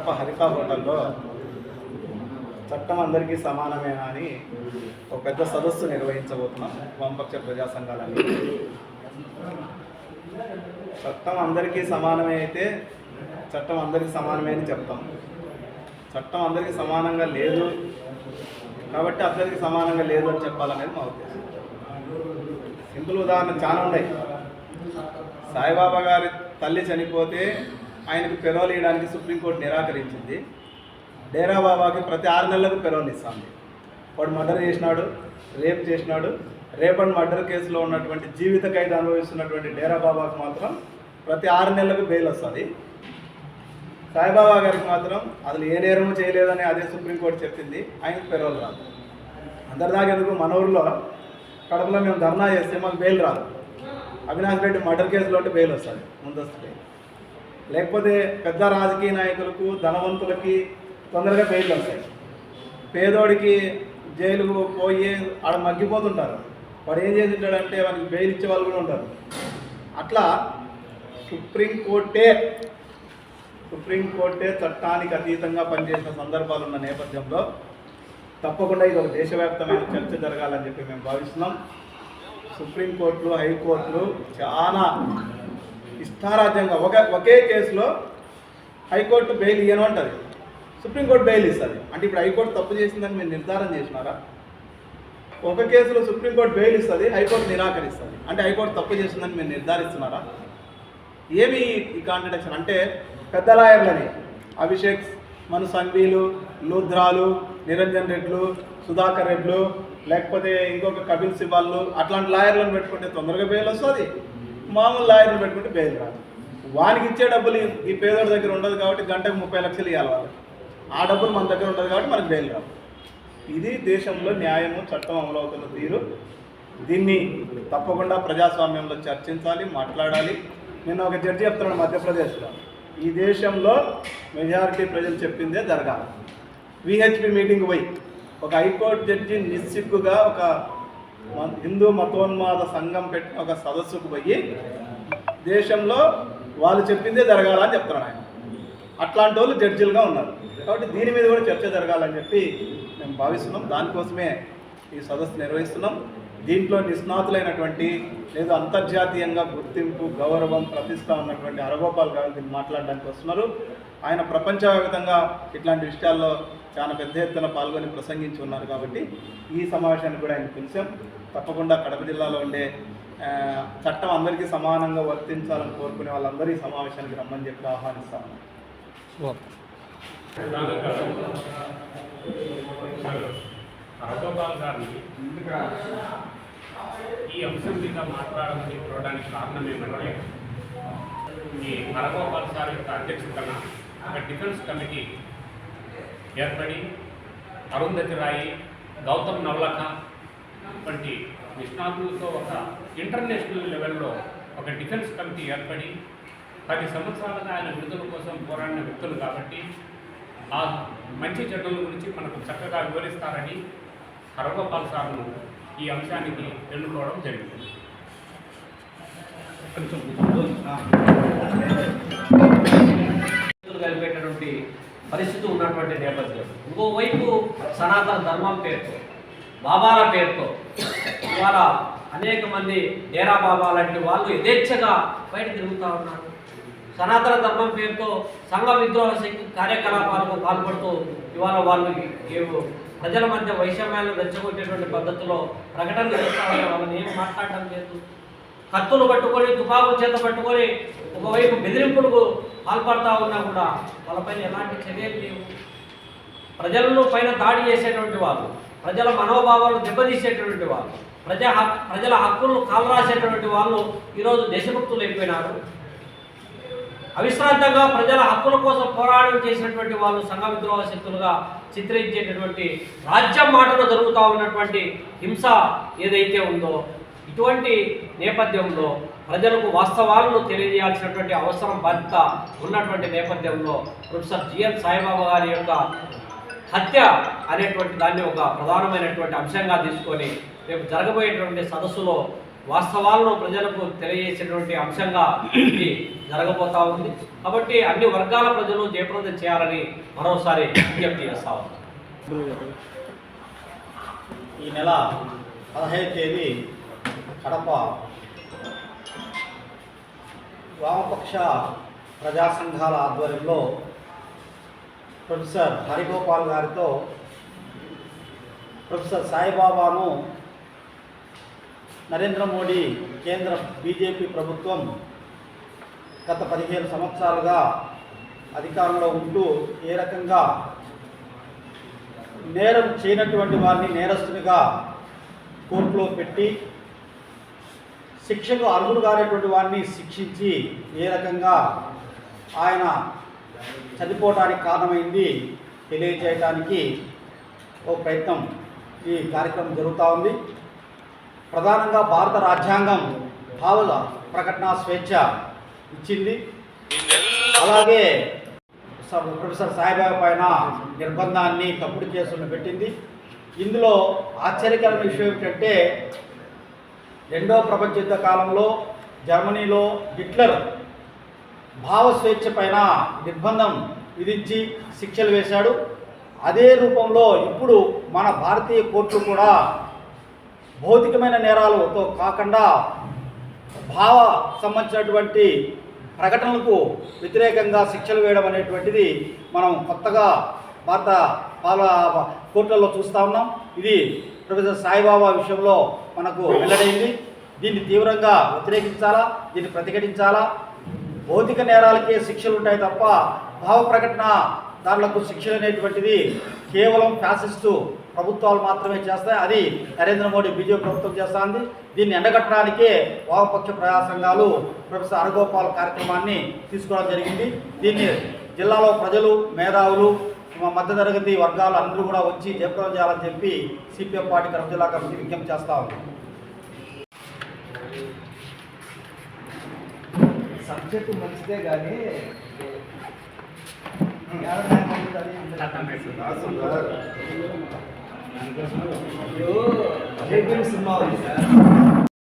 కడప హరిత హోటల్లో చట్టం అందరికీ సమానమేనా అని ఒక పెద్ద సదస్సు నిర్వహించబోతున్నాం. వామపక్ష ప్రజా సంఘాలని చట్టం అందరికీ సమానమే అయితే చట్టం అందరికీ సమానమే అని చెప్తాం. చట్టం అందరికీ సమానంగా లేదు. కాబట్టి అందరికీ సమానంగా లేదు అని చెప్పాలనేది మా ఉద్దేశం. సింపుల్ ఉదాహరణ చాలా ఉన్నాయి. సాయిబాబా గారి తల్లి చనిపోతే ఆయనకు పెరోల్ ఇవ్వడానికి సుప్రీంకోర్టు నిరాకరించింది. డేరా బాబాకి ప్రతి ఆరు నెలలకు పెరోల్ ఇస్తుంది. వాడు మర్డర్ చేసినాడు రేప్ చేసినాడు. రేప్ అండ్ మర్డర్ కేసులో ఉన్నటువంటి జీవిత ఖైదు అనుభవిస్తున్నటువంటి డేరా బాబాకు మాత్రం ప్రతి ఆరు నెలలకు బెయిల్ వస్తుంది. సాయిబాబా గారికి మాత్రం అసలు ఏ నేరము చేయలేదని అదే సుప్రీంకోర్టు చెప్పింది. ఆయనకు పెరోల్ రాదు. అందరిదాకా ఎందుకు? మన ఊర్లో కడపలో మేము ధర్నా చేస్తే మాకు బెయిల్ రాదు. అవినాష్ రెడ్డి మర్డర్ కేసులో అంటే బెయిల్ వస్తుంది. ముందస్తు బెయిల్ లేకపోతే పెద్ద రాజకీయ నాయకులకు ధనవంతులకి తొందరగా పేర్లు వస్తాయి. పేదోడికి జైలుకు పోయి ఆడ మగ్గిపోతుంటారు. వాడు ఏం చేసి ఉంటాడంటే వానికి బెయిల్ ఇచ్చే వాళ్ళు కూడా ఉంటారు. అట్లా సుప్రీంకోర్టే సుప్రీంకోర్టే చట్టానికి అతీతంగా పనిచేసిన సందర్భాలు ఉన్న నేపథ్యంలో తప్పకుండా ఇది ఒక దేశవ్యాప్తమైన చర్చ జరగాలని చెప్పి మేము భావిస్తున్నాం. సుప్రీంకోర్టులు హైకోర్టులు చాలా ఇష్టారాజ్యంగా ఒక ఒకే కేసులో హైకోర్టు బెయిల్ ఇయ్యను అంటుంది. సుప్రీంకోర్టు బెయిల్ ఇస్తుంది. అంటే ఇప్పుడు హైకోర్టు తప్పు చేసిందని మీరు నిర్ధారణ చేసినారా? ఒక కేసులో సుప్రీంకోర్టు బెయిల్ ఇస్తుంది హైకోర్టు నిరాకరిస్తుంది. అంటే హైకోర్టు తప్పు చేసిందని మీరు నిర్ధారిస్తున్నారా? ఏమి ఈ కాంట్రడిక్షన్? అంటే పెద్ద లాయర్లని అభిషేక్ మన సంఘీలు లూధ్రాలు నిరంజన్ రెడ్లు సుధాకర్ రెడ్లు లేకపోతే ఇంకొక కపిల్ సిబాల్లు అట్లాంటి లాయర్లను పెట్టుకుంటే తొందరగా బెయిల్ వస్తుంది. మామూలు లాయర్లు పెట్టుకుంటే బెయిల్ రాదు. వానికి ఇచ్చే డబ్బులు ఈ- పేదోడి దగ్గర ఉండదు కాబట్టి గంటకు ముప్పై లక్షలు ఇవ్వాలి వాళ్ళకి. ఆ డబ్బులు మన దగ్గర ఉండదు కాబట్టి మనకు బెయిల్ రాదు. ఇది దేశంలో న్యాయము చట్టం అమలవుతున్న తీరు. దీన్ని తప్పకుండా ప్రజాస్వామ్యంలో చర్చించాలి మాట్లాడాలి. నేను ఒక జడ్జి చెప్తున్నాను మధ్యప్రదేశ్లో. ఈ దేశంలో మెజారిటీ ప్రజలు చెప్పిందే జరగాలి. విహెచ్పి మీటింగ్ పోయి ఒక హైకోర్టు జడ్జి నిస్సిగ్గుగా ఒక హిందూ మతోన్మాద సంఘం పెట్టిన ఒక సదస్సుకు పోయి దేశంలో వాళ్ళు చెప్పిందే జరగాలని చెప్తున్నాడు ఆయన. అట్లాంటి వాళ్ళు జడ్జిలుగా ఉన్నారు. కాబట్టి దీని మీద కూడా చర్చ జరగాలని చెప్పి మేము భావిస్తున్నాం. దానికోసమే ఈ సదస్సు నిర్వహిస్తున్నాం. దీంట్లో నిష్ణాతులైనటువంటి లేదా అంతర్జాతీయంగా గుర్తింపు గౌరవం ప్రతిష్ట ఉన్నటువంటి అరగోపాల్ గారు దీన్ని మాట్లాడడానికి వస్తున్నారు. ఆయన ప్రపంచవ్యాప్తంగా ఇట్లాంటి విషయాల్లో చాలా పెద్ద ఎత్తున పాల్గొని ప్రసంగించి ఉన్నారు కాబట్టి ఈ సమావేశానికి కూడా ఆయన పిలిచాం. తప్పకుండా కడప జిల్లాలో ఉండే చట్టం అందరికీ సమానంగా వర్తించాలని కోరుకునే వాళ్ళందరూ ఈ సమావేశానికి రమ్మని చెప్పి ఆహ్వానిస్తాము గారిని ఈ అంశం మీద మాట్లాడమని చూడడానికి కారణం ఏమంటే ఈ హరగోపాల్ సార్ యొక్క అధ్యక్షతన ఒక డిఫెన్స్ కమిటీ ఏర్పడి అరుంధతి రాయి గౌతమ్ నవలఖ వంటి నిష్ణాతులతో ఒక ఇంటర్నేషనల్ లెవెల్లో ఒక డిఫెన్స్ కమిటీ ఏర్పడి పది సంవత్సరాలుగా ఆయన విడుదల కోసం పోరాడిన వ్యక్తులు కాబట్టి ఆ మంచి చెడ్డల గురించి మనకు చక్కగా వివరిస్తారని హరగోపాల్ సార్ను ఈ అంశానికి ఎన్నుకోవడం జరిగింది. కొంచెం పరిస్థితి ఉన్నటువంటి నేపథ్యం. ఇంకోవైపు సనాతన ధర్మం పేరుతో బాబాల పేరుతో ఇవాళ అనేక మంది డేరా బాబా లాంటి వాళ్ళు యథేచ్ఛగా బయట తిరుగుతూ ఉన్నారు. సనాతన ధర్మం పేరుతో సంఘ విద్రోహ శక్తి కార్యకలాపాలకు పాల్పడుతూ ఇవాళ వాళ్ళు ప్రజల మధ్య వైషమ్యాలను రెచ్చగొట్టేటువంటి పద్ధతిలో ప్రకటనలు చేస్తా వాళ్ళని ఏం మాట్లాడటం లేదు. కత్తులు పట్టుకొని తుపాకులు చేత పట్టుకొని ఒకవైపు బెదిరింపులకు పాల్పడతా ఉన్నా కూడా వాళ్ళపైన ఎలాంటి చర్యలు లేవు. ప్రజలను పైన దాడి చేసేటువంటి వాళ్ళు ప్రజల మనోభావాలను దెబ్బతీసేటువంటి వాళ్ళు ప్రజా హక్ ప్రజల హక్కులను కాలరాసేటువంటి వాళ్ళు ఈరోజు దేశభక్తులు అయిపోయినారు. అవిశ్రాంతంగా ప్రజల హక్కుల కోసం పోరాటం చేసినటువంటి వాళ్ళు సంఘ విద్రోహ శక్తులుగా చిత్రించేటటువంటి రాజ్యం మాటలో జరుగుతూ ఉన్నటువంటి హింస ఏదైతే ఉందో ఇటువంటి నేపథ్యంలో ప్రజలకు వాస్తవాలను తెలియజేయాల్సినటువంటి అవసరం బాధ్యత ఉన్నటువంటి నేపథ్యంలో ప్రొఫెసర్ జిఎన్ సాయిబాబా గారి యొక్క హత్య అనేటువంటి దాన్ని ఒక ప్రధానమైనటువంటి అంశంగా తీసుకొని రేపు జరగబోయేటువంటి సదస్సులో వాస్తవాలను ప్రజలకు తెలియజేసేటువంటి అంశంగా ఇది జరగబోతా ఉంది. కాబట్టి అన్ని వర్గాల ప్రజలు జయప్రదం చేయాలని మరోసారి విజ్ఞప్తి చేస్తా ఈ నెల పదహైదు తేదీ కడప వామపక్ష ప్రజా సంఘాల ఆధ్వర్యంలో ప్రొఫెసర్ హరిగోపాల్ గారితో ప్రొఫెసర్ సాయిబాబాను నరేంద్ర మోడీ కేంద్ర బీజేపీ ప్రభుత్వం గత పదిహేను సంవత్సరాలుగా అధికారంలో ఉంటూ ఏ రకంగా నేరం చేయనటువంటి వారిని నేరస్తునిగా కోర్టులో పెట్టి శిక్షకు అర్హుడు కానటువంటి వారిని శిక్షించి ఏ రకంగా ఆయన చనిపోవడానికి కారణమైంది తెలియజేయడానికి ఓ ప్రయత్నం ఈ కార్యక్రమం జరుగుతూ ఉంది. ప్రధానంగా భారత రాజ్యాంగం భావుల ప్రకటన స్వేచ్ఛ ఇచ్చింది. అలాగే ప్రొఫెసర్ సాయిబాబా పైన నిర్బంధాన్ని తప్పుడు కేసులను పెట్టింది. ఇందులో ఆశ్చర్యకరమైన విషయం ఏమిటంటే రెండో ప్రపంచ యుద్ధ కాలంలో జర్మనీలో హిట్లర్ భావ స్వేచ్ఛ పైన నిర్బంధం విధించి శిక్షలు వేశాడు. అదే రూపంలో ఇప్పుడు మన భారతీయ కోర్టులు కూడా భౌతికమైన నేరాలతో కాకుండా భావ సంబంధించినటువంటి ప్రకటనలకు వ్యతిరేకంగా శిక్షలు వేయడం అనేటువంటిది మనం కొత్తగా భారత పాల కోర్టులలో చూస్తూ ఉన్నాం. ఇది ప్రొఫెసర్ సాయిబాబా విషయంలో మనకు వెల్లడైంది. దీన్ని తీవ్రంగా వ్యతిరేకించాలా? దీన్ని ప్రతిఘటించాలా? భౌతిక నేరాలకే శిక్షలు ఉంటాయి తప్ప భావ ప్రకటన దారులకు శిక్షలు అనేటువంటిది కేవలం ఫ్యాసిస్టు ప్రభుత్వాలు మాత్రమే చేస్తాయి. అది నరేంద్ర మోడీ బీజేపీ ప్రభుత్వం చేస్తుంది. దీన్ని ఎండగట్టడానికే వామపక్ష ప్రజా సంఘాలు ప్రొఫెసర్ అరగోపాల్ కార్యక్రమాన్ని తీసుకోవడం జరిగింది. దీన్ని జిల్లాలో ప్రజలు మేధావులు మధ్యతరగతి వర్గాలు అందరూ కూడా వచ్చి జయప్రదం చేయాలని చెప్పి సిపిఎం పార్టీ కడప జిల్లా కమిటీ విజ్ఞప్తి చేస్తా ఉంది. సబ్జెక్టు మంచిదే కానీ సినిమా ఉంది సార్.